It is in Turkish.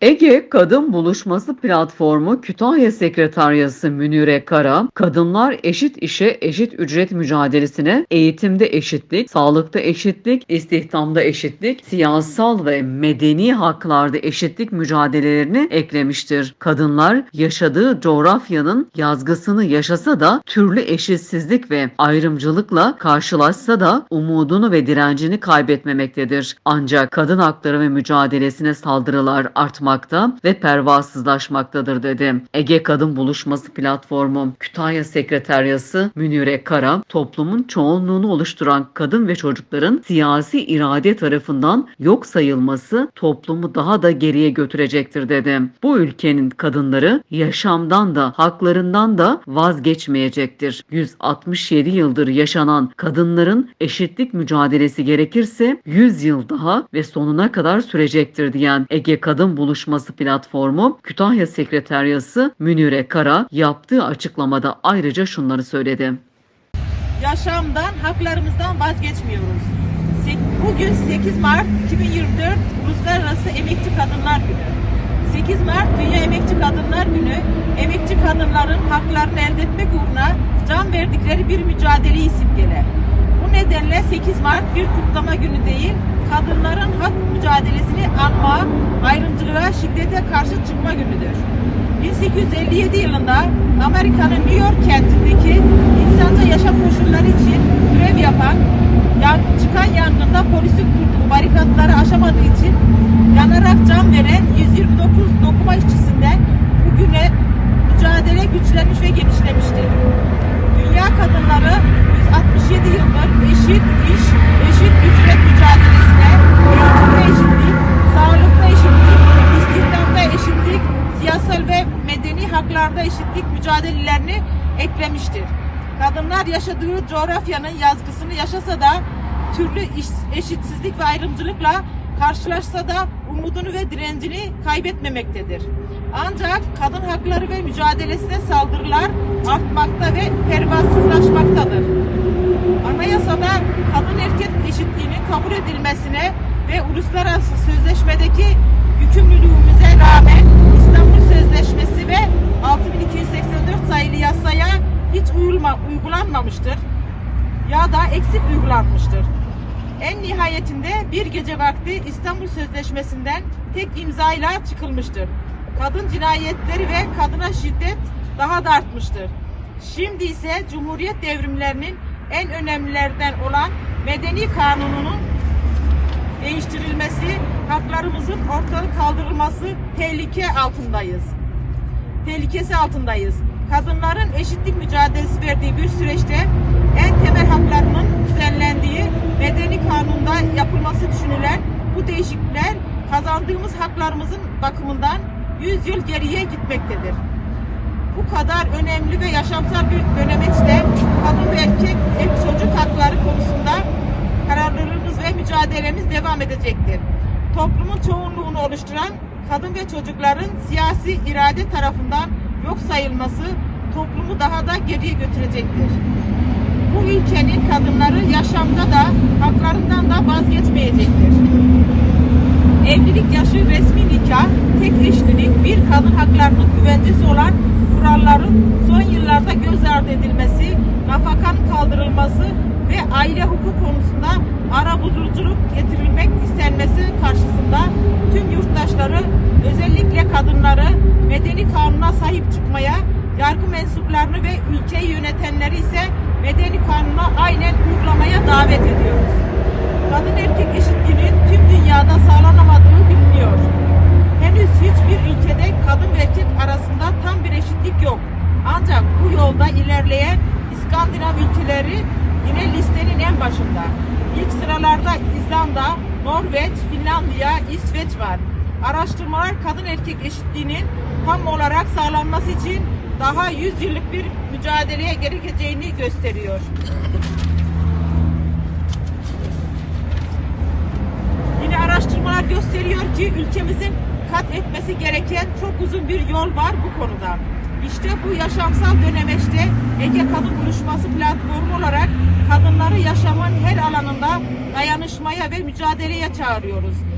Ege Kadın Buluşması Platformu Kütahya Sekreteryası Münire Kara, kadınlar eşit işe eşit ücret mücadelesine eğitimde eşitlik, sağlıkta eşitlik, istihdamda eşitlik, siyasal ve medeni haklarda eşitlik mücadelelerini eklemiştir. Kadınlar yaşadığı coğrafyanın yazgısını yaşasa da türlü eşitsizlik ve ayrımcılıkla karşılaşsa da umudunu ve direncini kaybetmemektedir. Ancak kadın hakları ve mücadelesine saldırılar artmakta ve pervasızlaşmaktadır dedi. Ege Kadın Buluşması Platformu Kütahya Sekreteryası Münire Kara, toplumun çoğunluğunu oluşturan kadın ve çocukların siyasi irade tarafından yok sayılması toplumu daha da geriye götürecektir dedi. Bu ülkenin kadınları yaşamdan da haklarından da vazgeçmeyecektir. 167 yıldır yaşanan kadınların eşitlik mücadelesi gerekirse 100 yıl daha ve sonuna kadar sürecektir diyen Ege Kadın Buluşması Platformu Kütahya Sekreteryası Münire Kara yaptığı açıklamada ayrıca şunları söyledi. yaşamdan, haklarımızdan vazgeçmiyoruz. Bugün 8 Mart 2024 Uluslararası Emekçi Kadınlar Günü. 8 Mart Dünya Emekçi Kadınlar Günü, emekçi kadınların haklarını elde etmek uğruna can verdikleri bir mücadeleyi simgeler. Nedenle 8 Mart bir kutlama günü değil, kadınların hak mücadelesini anma, ayrımcılığa, şiddete karşı çıkma günüdür. 1857 yılında Amerika'nın New York kentindeki insanca yaşam koşulları için grev yapan, çıkan yangında polisin kurduğu barikatları aşamadığı için yanarak can veren 129 dokuma işçisinden bugüne mücadele güçlenmiş ve genişlemiştir. Dünya kadınları 167 yıldır eşit iş, eşit ücret mücadelesine, eğitimde eşitlik, sağlıkta eşitlik, istihdamda eşitlik, siyasal ve medeni haklarda eşitlik mücadelelerini eklemiştir. Kadınlar yaşadığı coğrafyanın yazgısını yaşasa da türlü eşitsizlik ve ayrımcılıkla karşılaşsa da umudunu ve direncini kaybetmemektedir. Ancak kadın hakları ve mücadelesine saldırılar artmakta ve pervasızlaşmaktadır. Anayasada kadın erkek eşitliğinin kabul edilmesine ve uluslararası sözleşmedeki yükümlülüğümüze rağmen İstanbul Sözleşmesi ve 6284 sayılı yasaya hiç uyulma, uygulanmamıştır ya da eksik uygulanmıştır. En nihayetinde bir gece vakti İstanbul Sözleşmesi'nden tek imzayla çıkılmıştır. Kadın cinayetleri ve kadına şiddet daha da artmıştır. Şimdi ise Cumhuriyet devrimlerinin en önemlilerinden olan Medeni Kanunu'nun değiştirilmesi, haklarımızın ortadan kaldırılması tehlike altındayız. Tehlikesi altındayız. Kadınların eşitlik mücadelesi verdiği bir süreçte en temel haklarının düzenlendiği medeni kanunda yapılması düşünülen bu değişiklikler kazandığımız haklarımızın bakımından 100 yıl geriye gitmektedir. Bu kadar önemli ve yaşamsal bir dönemeçte kadın ve erkek ev çocuk hakları konusunda kararlılığımız ve mücadelemiz devam edecektir. Toplumun çoğunluğunu oluşturan kadın ve çocukların siyasi irade tarafından yok sayılması toplumu daha da geriye götürecektir. Bu ülkenin kadınları yaşamda da haklarından da vazgeçmeyecektir. Evlilik yaşı resmi nikah, tek eşlilik bir kadın haklarının güvencesi olan kuralların son yıllarda göz ardı edilmesi, nafakanın kaldırılması ve aile hukuk konusunda arabuluculuk getirilmek istenmesi karşısında tüm yurttaşları özellikle kadınları medeni kanuna sahip çıkmaya, yargı mensuplarını ve ülkeyi yönetenleri ise medeni kanuna aynen uygulamaya davet ediyoruz. Kadın erkek eşitliğinin hiçbir ülkede kadın ve erkek arasında tam bir eşitlik yok. Ancak bu yolda ilerleyen İskandinav ülkeleri yine listenin en başında. İlk sıralarda İzlanda, Norveç, Finlandiya, İsveç var. Araştırmalar kadın erkek eşitliğinin tam olarak sağlanması için daha 100 yıllık bir mücadeleye gerekeceğini gösteriyor. Ki ülkemizin kat etmesi gereken çok uzun bir yol var bu konuda. İşte bu yaşamsal dönemeçte Ege Kadın Buluşması platformu olarak kadınları yaşamın her alanında dayanışmaya ve mücadeleye çağırıyoruz.